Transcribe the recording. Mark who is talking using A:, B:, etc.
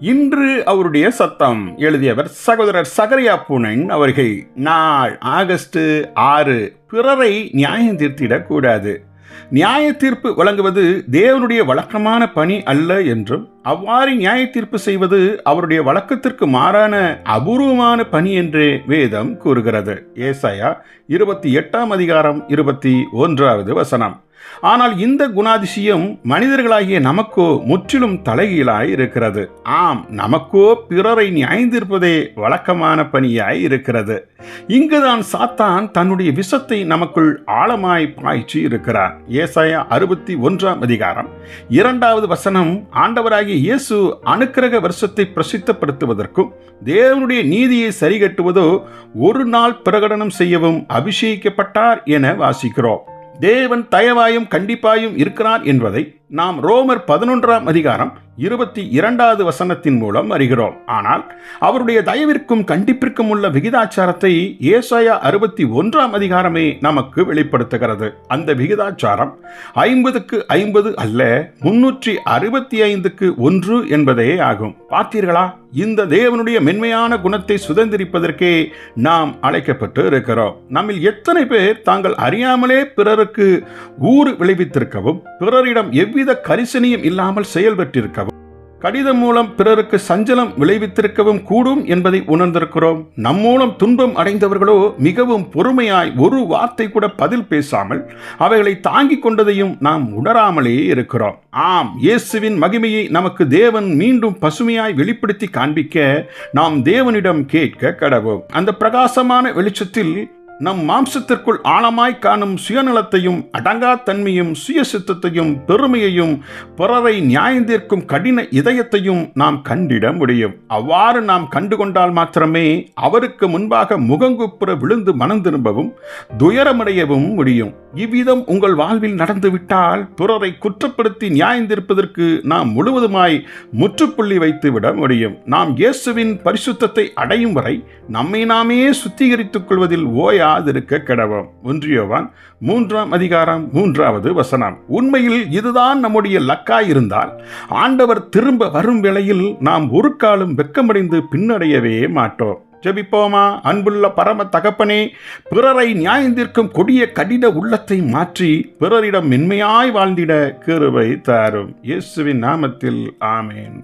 A: இன்று அவருடைய சத்தம் எழுதியவர் சகோதரர் சகரியா பூனன் அவர்கள். நாள் ஆகஸ்ட் ஆறு பிறரை நியாயம் தீர்த்திடக்கூடாது. நியாய தீர்ப்பு வழங்குவது தேவனுடைய வழக்கமான பணி அல்ல என்றும் அவ்வாறு நியாய தீர்ப்பு செய்வது அவருடைய வழக்கத்திற்கு மாறான அபூர்வமான பணி என்றே வேதம் கூறுகிறது. ஏசாயா இருபத்தி எட்டாம் அதிகாரம் இருபத்தி ஒன்றாவது வசனம். ஆனால் இந்த குணாதிசயம் மனிதர்களாகிய நமக்கோ முற்றிலும் தலைகீழாய் இருக்கிறது. ஆம் நமக்கோ பிறரை நியாய்ந்திருப்பதே வழக்கமான பணியாய் இருக்கிறது. இங்குதான் சாத்தான் தன்னுடைய விஷத்தை நமக்குள் ஆழமாய் பாய்ச்சி இருக்கிறார். ஏசாயா அறுபத்தி ஒன்றாம் அதிகாரம் இரண்டாவது வசனம் ஆண்டவராகிய இயேசு அனுக்கிரக வருஷத்தை பிரசித்தப்படுத்துவதற்கும் தேவனுடைய நீதியை சரிகட்டுவதோ ஒரு நாள் பிரகடனம் செய்யவும் அபிஷேகிக்கப்பட்டார் என வாசிக்கிறோம். தேவன் தயவாயும் கண்டிப்பாயும் இருக்கிறார் என்பதை நாம் ரோமர் பதினொன்றாம் அதிகாரம் இருபத்தி இரண்டாவது வசனத்தின் மூலம் அறிகிறோம். ஆனால் அவருடைய தயவிற்கும் கண்டிப்பிற்கும் உள்ள விகிதாச்சாரத்தை ஏசாயா அறுபத்தி ஒன்றாம் அதிகாரமே நமக்கு வெளிப்படுத்துகிறது. அந்த விகிதாச்சாரம் ஐம்பதுக்கு ஐம்பது அல்ல முன்னூற்றி அறுபத்தி ஐந்துக்கு ஒன்று என்பதே ஆகும். பார்த்தீர்களா? இந்த தேவனுடைய மென்மையான குணத்தை சுதந்திரிப்பதற்கே நாம் அழைக்கப்பட்டு இருக்கிறோம். நம்மில் எத்தனை பேர் தாங்கள் அறியாமலே பிறருக்கு ஊறு விளைவித்திருக்கவும் பிறரிடம் எவ்வித கரிசனையும் இல்லாமல் செயல்பட்டிருக்கவும் கடிதம் மூலம் பிறருக்கு சஞ்சலம் விளைவித்திருக்கவும் கூடும் என்பதை உணர்ந்திருக்கிறோம். நம் மூலம் துன்பம் அடைந்தவர்களோ மிகவும் பொறுமையாய் ஒரு வார்த்தை கூட பதில் பேசாமல் அவைகளை தாங்கிக் கொண்டதையும் நாம் உணராமலே இருக்கிறோம். ஆம் இயேசுவின் மகிமையை நமக்கு தேவன் மீண்டும் பசுமையாய் வெளிப்படுத்தி காண்பிக்க நாம் தேவனிடம் கேட்க கடவோம். அந்த பிரகாசமான வெளிச்சத்தில் நம் மாம்சத்திற்குள் ஆழமாய் காணும் சுயநலத்தையும் அடங்கா தன்மையும் சுயசித்தத்தையும் பெருமையையும் பிறரை நியாயந்தீர்க்கும் கடின இதயத்தையும் நாம் கண்டிட முடியும். அவ்வாறு நாம் கண்டுகொண்டால் மாத்திரமே அவருக்கு முன்பாக முகங்குப்புற விழுந்து மனம் திரும்பவும் துயரமடையவும் முடியும். இவ்விதம் உங்கள் வாழ்வில் நடந்துவிட்டால் பிறரை குற்றப்படுத்தி நியாயந்திருப்பதற்கு நாம் முழுவதுமாய் முற்றுப்புள்ளி வைத்து விட முடியும். நாம் இயேசுவின் பரிசுத்தத்தை அடையும் வரை நம்மை நாமே சுத்திகரித்துக் கொள்வதில் ஓயா செய்யாதிருக்க கடவோம் ஒன்றியோவான் மூன்றாம் அதிகாரம் மூன்றாவது வசனம். உண்மையில் இதுதான் நம்முடைய லக்காய் இருந்தால் ஆண்டவர் திரும்ப வரும் வேளையில் நாம் ஒரு காலம் வெக்கமடைந்து பின்னடையவே மாட்டோம். ஜெபிப்போமா? அன்புள்ள பரம தகப்பனே பிறரை நியாயந்திருக்கும் கொடிய கடின உள்ளத்தை மாற்றி பிறரிடம் மென்மையாய் வாழ்ந்திட கிருபை தாரும். இயேசுவின் நாமத்தில் ஆமேன்.